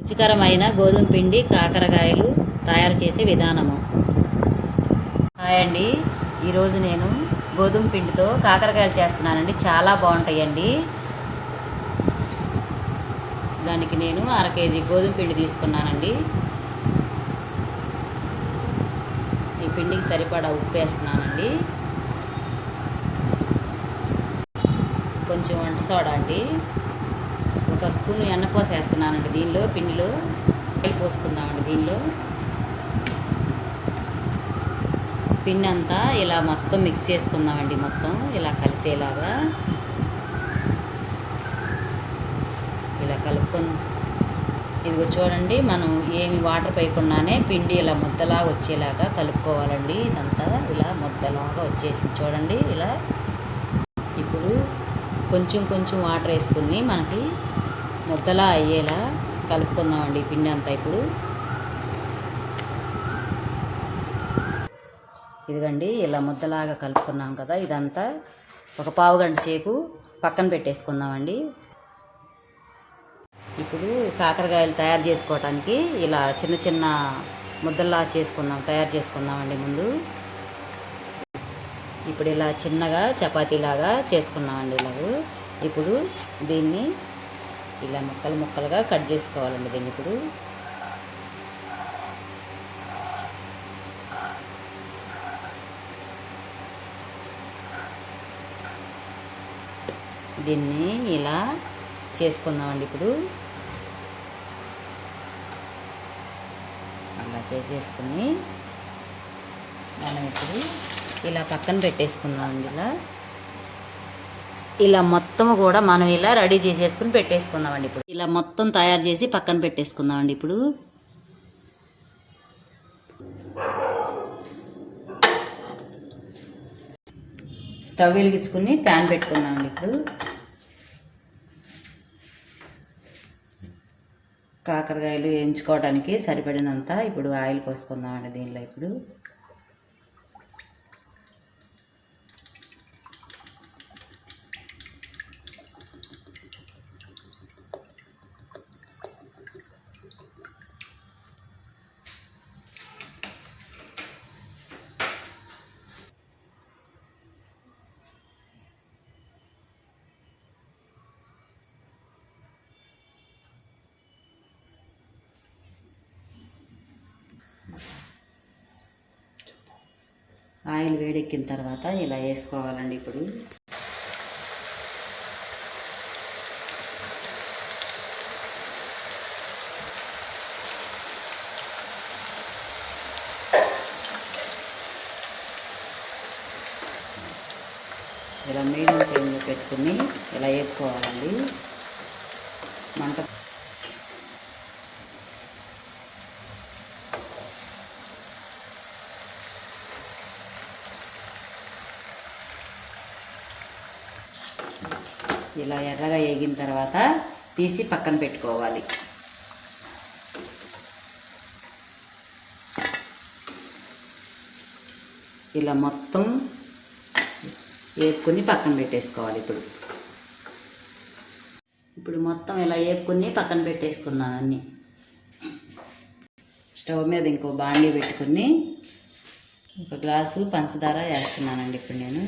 రుచికరమైన గోధుమ పిండి కాకరకాయలు తయారు చేసే విధానము. హాయ్ అండి. ఈరోజు నేను గోధుమ పిండితో కాకరకాయలు చేస్తున్నానండి. చాలా బాగుంటాయండి. దానికి నేను అర కేజీ గోధుమ పిండి తీసుకున్నానండి. ఈ పిండికి సరిపడా ఉప్పు వేస్తున్నానండి. కొంచెం వంట సోడా అండి. ఒక స్పూన్ ఎన్నపోస వేస్తున్నానండి దీనిలో పిండిలో ఆయిల్ పోసుకుందామండి దీనిలో. పిండి అంతా ఇలా మొత్తం మిక్స్ చేసుకుందామండి మొత్తం ఇలా కలిసేలాగా. ఇలా కలుపుకొని ఇదిగో చూడండి మనం ఏమి వాటర్ పోయకుండానే పిండి ఇలా ముద్దలాగా వచ్చేలాగా కలుపుకోవాలండి. ఇదంతా ఇలా ముద్దలాగా వచ్చేసింది చూడండి ఇలా. ఇప్పుడు కొంచెం కొంచెం వాటర్ వేసుకుని మనకి ముద్దలా అయ్యేలా కలుపుకుందామండి ఈ పిండి అంతా ఇప్పుడు. ఇదిగండి ఇలా ముద్దలాగా కలుపుకున్నాం కదా ఇదంతా ఒక పావు గంట సేపు పక్కన పెట్టేసుకుందామండి. ఇప్పుడు కాకరకాయలు తయారు చేసుకోవటానికి ఇలా చిన్న చిన్న ముద్దల్లా చేసుకుందాం తయారు చేసుకుందామండి ముందు. ఇప్పుడు ఇలా చిన్నగా చపాతీలాగా చేసుకున్నామండి ఇలాగ. ఇప్పుడు దీన్ని ఇలా ముక్కలు ముక్కలుగా కట్ చేసుకోవాలండి దీన్ని ఇప్పుడు. దీన్ని ఇలా చేసుకుందామండి ఇప్పుడు. అలా చేసేసుకుని మనం ఇప్పుడు ఇలా పక్కన పెట్టేసుకుందామండి ఇలా. ఇలా మొత్తం కూడా మనం ఇలా రెడీ చేసేసుకుని పెట్టేసుకుందామండి ఇప్పుడు. ఇలా మొత్తం తయారు చేసి పక్కన పెట్టేసుకుందామండి ఇప్పుడు. స్టవ్ వెలిగించుకుని ప్యాన్ పెట్టుకుందామండి ఇప్పుడు. కాకరకాయలు వేయించుకోవడానికి సరిపడినంత ఇప్పుడు ఆయిల్ పోసుకుందామండి దీనిలో ఇప్పుడు. ఆయిల్ వేడెక్కిన తర్వాత ఇలా వేసుకోవాలండి ఇప్పుడు. ఇలా మీడియం ఫ్లేమ్లో పెట్టుకుని ఇలా వేసుకోవాలండి మంట ఇలా ఎర్రగా వేగిన తర్వాత తీసి పక్కన పెట్టుకోవాలి. ఇలా మొత్తం వేపుకొని పక్కన పెట్టేసుకోవాలి ఇప్పుడు. ఇప్పుడు మొత్తం ఇలా వేపుకుని పక్కన పెట్టేసుకున్నాను అన్నీ. స్టవ్ మీద ఇంకో బాండీ పెట్టుకుని ఒక గ్లాసు పంచదార వేస్తున్నానండి ఇప్పుడు నేను.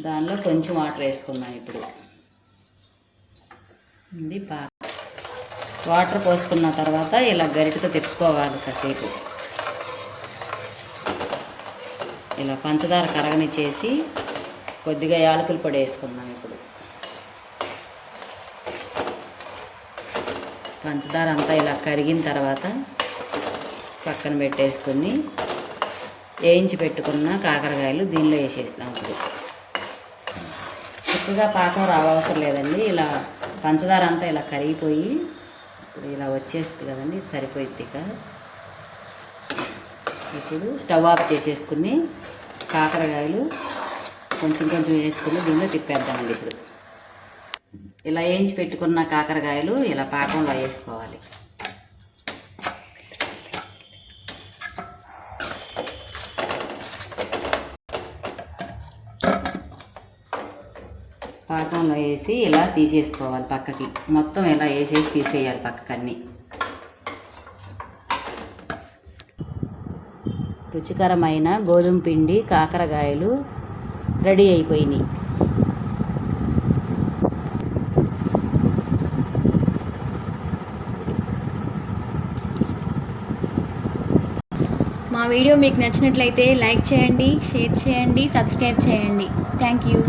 దానిలో కొంచెం వాటర్ వేసుకుందాం ఇప్పుడు. ఇది పా వాటర్ పోసుకున్న తర్వాత ఇలా గరిటతో తిప్పుకోవాలి కాసేపు. ఇలా పంచదార కరగనిచ్చేసి కొద్దిగా యాలకుల పొడి వేసుకుందాం ఇప్పుడు. పంచదార అంతా ఇలా కరిగిన తర్వాత పక్కన పెట్టేసుకుని వేయించి పెట్టుకున్న కాకరకాయలు దీనిలో వేసేస్తాం ఇప్పుడు. ఎక్కువగా పాకం రావవసరం లేదండి. ఇలా పంచదార అంతా ఇలా కరిగిపోయి ఇప్పుడు ఇలా వచ్చేస్తుంది కదండి సరిపోయిద్ది ఇక. ఇప్పుడు స్టవ్ ఆఫ్ చేసేసుకుని కాకరకాయలు కొంచెం కొంచెం వేసుకుని దీనిలో తిప్పేద్దామండి ఇప్పుడు. ఇలా వేయించి పెట్టుకున్న కాకరకాయలు ఇలా పాకంలో వేసుకోవాలి. పాకంలో వేసి ఇలా తీసేసుకోవాలి పక్కకి. మొత్తం ఇలా వేసేసి తీసేయాలి పక్కకన్నీ. రుచికరమైన గోధుమ పిండి కాకరకాయలు రెడీ అయిపోయినాయి. మా వీడియో మీకు నచ్చినట్లయితే లైక్ చేయండి షేర్ చేయండి సబ్స్క్రైబ్ చేయండి. Thank you.